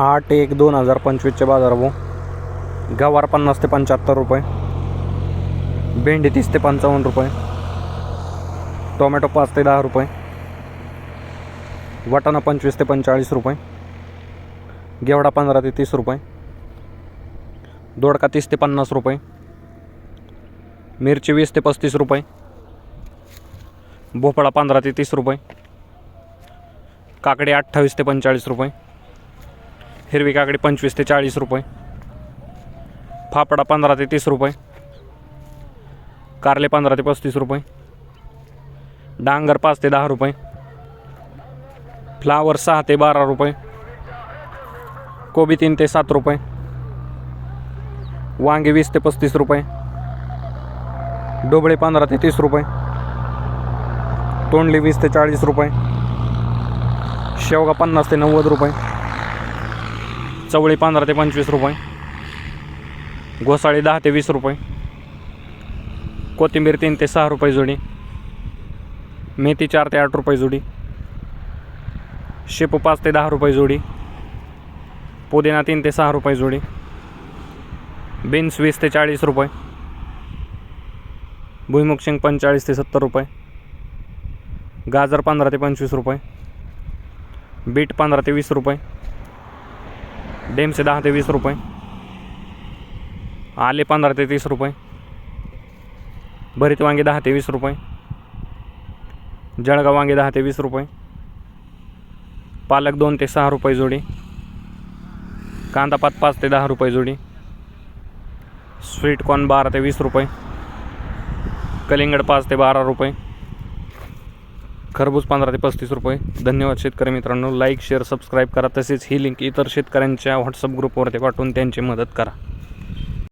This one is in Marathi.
आठ एक दोन हजार पंचवीसचे बाजारभाव गवार पन्नास ते पंच्याहत्तर रुपये. भेंडी तीस ते पंचावन्न रुपये. टोमॅटो पाच ते दहा रुपये. वाटाणा पंचवीस ते पंचेचाळीस रुपये. गेवडा पंधरा ते तीस रुपये. दोडका तीस ते पन्नास रुपये. मिरची वीस ते पस्तीस रुपये. भोपळा पंधरा ते तीस रुपये. काकडी अठ्ठावीस ते पंचेचाळीस रुपये. हिरवी काकडी पंचवीस ते चाळीस रुपये. फाफडा पंधरा ते तीस रुपये. कारले पंधरा ते पस्तीस रुपये. डांगर पाच ते दहा रुपये. फ्लावर सहा ते बारा रुपये. कोबी तीन ते सात रुपये. वांगे वीस ते पस्तीस रुपये. डोबळे पंधरा ते तीस रुपये. तोंडली वीस ते चाळीस रुपये. शेवगा पन्नास ते नव्वद रुपये. चवळी पंधरा ते पंचवीस रुपये. घोसाळी दहा ते वीस रुपये. कोथिंबीर तीन ते सहा रुपये जोडी. मेथी चार ते आठ रुपये जोडी. शेपू पाच ते दहा रुपये जोडी. पुदिना तीन ते सहा रुपये जोडी. बीन्स वीस ते चाळीस रुपये. भुईमुग शेंग पंचेचाळीस ते सत्तर रुपये. गाजर पंधरा ते पंचवीस रुपये. बीट पंधरा ते वीस रुपये. डेमसे दहा ते वीस रुपये. आले पंधरा ते तीस रुपये. भरीत वांगे दहा ते वीस रुपये. जळगाव वांगे दहा ते वीस रुपये. पालक दोन ते सहा रुपये जोडी. कांदापात पाच ते दहा रुपये जोडी. स्वीट कॉर्न बारा ते वीस रुपये. कलिंगड पाच ते बारा रुपये. खरबूज पंधरा ते पस्तीस रुपये. धन्यवाद शेतकरी मित्रांनो. लाईक शेअर सबस्क्राईब करा. तसेच ही लिंक इतर शेतकऱ्यांच्या व्हॉट्सअप ग्रुपवरती पाठवून त्यांची मदत करा.